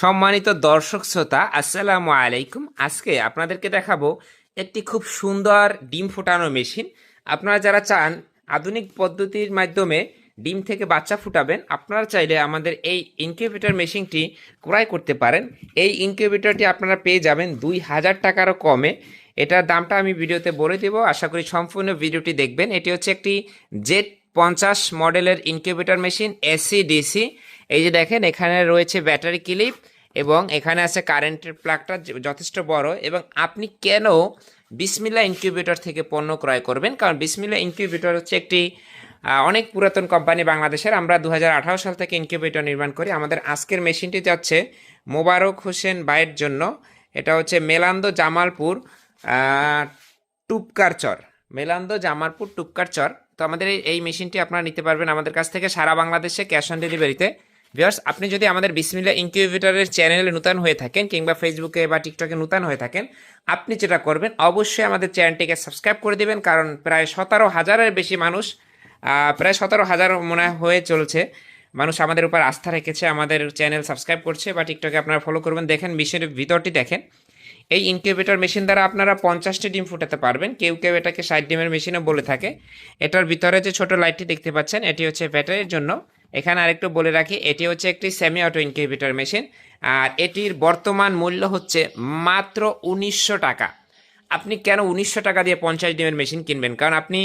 সম্মানিত দর্শক শ্রোতা, আসসালামু আলাইকুম। আজকে আপনাদেরকে দেখাবো একটি খুব সুন্দর ডিম ফোটানো মেশিন। আপনারা যারা চান আধুনিক পদ্ধতির মাধ্যমে ডিম থেকে বাচ্চা ফুটাবেন, আপনারা চাইলে আমাদের এই ইনকিউবেটর মেশিনটি ক্রয় করতে পারেন। এই ইনকিউবেটরটি আপনারা পেয়ে যাবেন দুই হাজার টাকারও কমে। এটার দামটা আমি ভিডিওতে বলে দেবো। আশা করি সম্পূর্ণ ভিডিওটি দেখবেন। এটি হচ্ছে একটি জেড পঞ্চাশ মডেলের ইনকিউবেটর মেশিন, এসি ডিসি। এই যে দেখেন এখানে রয়েছে ব্যাটারি ক্লিপ এবং এখানে আছে কারেন্টের প্লাগটা যথেষ্ট বড় এবং আপনি কেন বিসমিল্লা ইনকিউবেটর থেকে পণ্য ক্রয় করবেন? কারণ বিসমিল্লা ইনকিউবেটর হচ্ছে একটি অনেক পুরাতন কোম্পানি বাংলাদেশের। আমরা দু হাজার আঠারো সাল থেকে ইনকিউবেটর নির্মাণ করি। আমাদের আজকের মেশিনটি যাচ্ছে মোবারক হোসেন বাইয়ের জন্য। এটা হচ্ছে মেলান্দ জামালপুর আহ, টুপকার চর। মেলান্দো জামালপুর টুপকার চর। তো আমাদের এই মেশিনটি আপনারা নিতে পারবেন আমাদের কাছ থেকে সারা বাংলাদেশে ক্যাশ অন ডেলিভারিতে। ভিউয়ার্স, আপনি যদি আমাদের বিসমিল্লা ইনকিউবেটরের চ্যানেলে নূতন হয়ে থাকেন কিংবা ফেসবুকে বা টিকটকে নূতন হয়ে থাকেন, আপনি যেটা করবেন, অবশ্যই আমাদের চ্যানেলটিকে সাবস্ক্রাইব করে দিবেন, কারণ প্রায় সতেরো হাজারের বেশি মানুষ প্রায় সতেরো হাজার মনে হয়ে চলছে। মানুষ আমাদের উপর আস্থা রেখেছে, আমাদের চ্যানেল সাবস্ক্রাইব করছে বা টিকটকে আপনারা ফলো করবেন। দেখেন, মেশিনের ভিতরটি দেখেন। এই ইনকিউবেটর মেশিন দ্বারা আপনারা পঞ্চাশটি ডিম ফুটাতে পারবেন। কেউ কেউ এটাকে ষাট ডিমের মেশিনও বলে থাকে। এটার ভিতরে যে ছোট লাইটটি দেখতে পাচ্ছেন, এটি হচ্ছে ব্যাটারির জন্য। এখানে আরেকটু বলে রাখি, এটি হচ্ছে একটি সেমি অটো ইনকিউবেটর মেশিন আর এটির বর্তমান মূল্য হচ্ছে মাত্র উনিশশো টাকা। আপনি কেন উনিশশো টাকা দিয়ে পঞ্চাশ ডিমের মেশিন কিনবেন? কারণ আপনি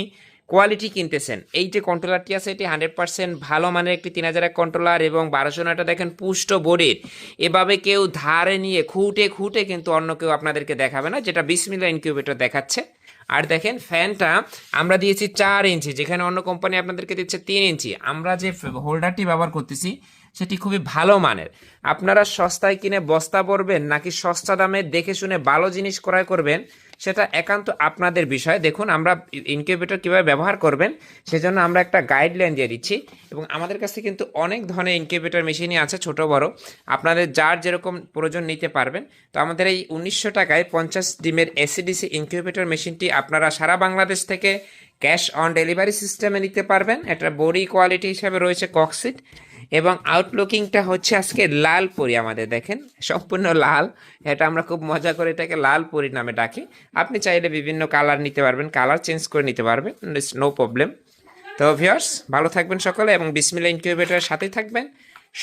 কোয়ালিটি কিনতেছেন। এই যে কন্ট্রোলারটি আছে, এটি হান্ড্রেড পার্সেন্ট ভালো মানের একটি তিন হাজারের কন্ট্রোলার এবং বারোশো নাটা দেখেন পুষ্ট বোর্ডের এভাবে কেউ ধারে নিয়ে খুঁটে খুঁটে কিন্তু অন্য কেউ আপনাদেরকে দেখাবে না, যেটা বিশ মিলিয়ন ইনকিউবেটর দেখাচ্ছে। আর দেখেন ফ্যানটা আমরা দিয়েছি চার ইঞ্চি, যেখানে অন্য কোম্পানি আপনাদেরকে দিচ্ছে তিন ইঞ্চি। আমরা যে হোল্ডারটি ব্যবহার করতেছি সেটি খুবই ভালো মানের। আপনারা সস্তায় কিনে বস্তা পড়বেন নাকি সস্তা দামে দেখে শুনে ভালো জিনিস ক্রয় করবেন, সেটা একান্ত আপনাদের বিষয়। দেখুন, আমরা ইনকিউবেটর কীভাবে ব্যবহার করবেন, সেজন্য আমরা একটা গাইডলাইন দিয়ে দিচ্ছি। এবং আমাদের কাছে কিন্তু অনেক ধরনের ইনকিউবেটর মেশিনই আছে, ছোট, বড়। আপনাদের যার যেরকম প্রয়োজন নিতে পারবেন। তো আমাদের এই উনিশশো টাকায় পঞ্চাশ ডিমের এসিডিসি ইনকিউবেটর মেশিনটি আপনারা সারা বাংলাদেশ থেকে ক্যাশ অন ডেলিভারি সিস্টেমে নিতে পারবেন। এটা বডি কোয়ালিটি হিসাবে রয়েছে কক্সিট এবং আউটলুকিংটা হচ্ছে আজকে লাল পরি আমাদের, দেখেন? সম্পূর্ণ লাল। এটা আমরা খুব মজা করে এটাকে লাল পরি নামে ডাকি। আপনি চাইলে বিভিন্ন কালার নিতে পারবেন কালার চেঞ্জ করে নিতে পারবেন নো প্রবলেম তো ভিউয়ার্স ভালো থাকবেন সকলে এবং বিসমিল্লা ইনকিউবেটরের সাথেই থাকবেন।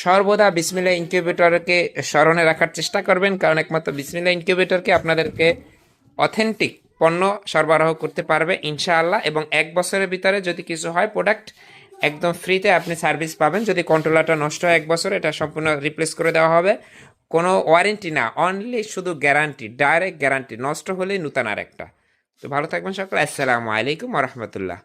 সর্বদা বিসমিল্লা ইনকিউবেটরকে স্মরণে রাখার চেষ্টা করবেন, কারণ একমাত্র বিসমিল্লা ইনকিউবেটরকে আপনাদেরকে অথেন্টিক পণ্য সরবরাহ করতে পারবে ইনশাআল্লাহ। এবং এক বছরের ভিতরে যদি কিছু হয় প্রোডাক্ট একদম ফ্রিতে আপনি সার্ভিস পাবেন। যদি কন্ট্রোলারটা নষ্ট হয় এক বছর, এটা সম্পূর্ণ রিপ্লেস করে দেওয়া হবে। কোনো ওয়ারেন্টি না অনলি শুধু গ্যারান্টি ডাইরেক্ট গ্যারান্টি নষ্ট হলেই নূতন আর একটা তো ভালো থাকবেন সকলে। আসসালামু আলাইকুম রহমতুল্লাহ।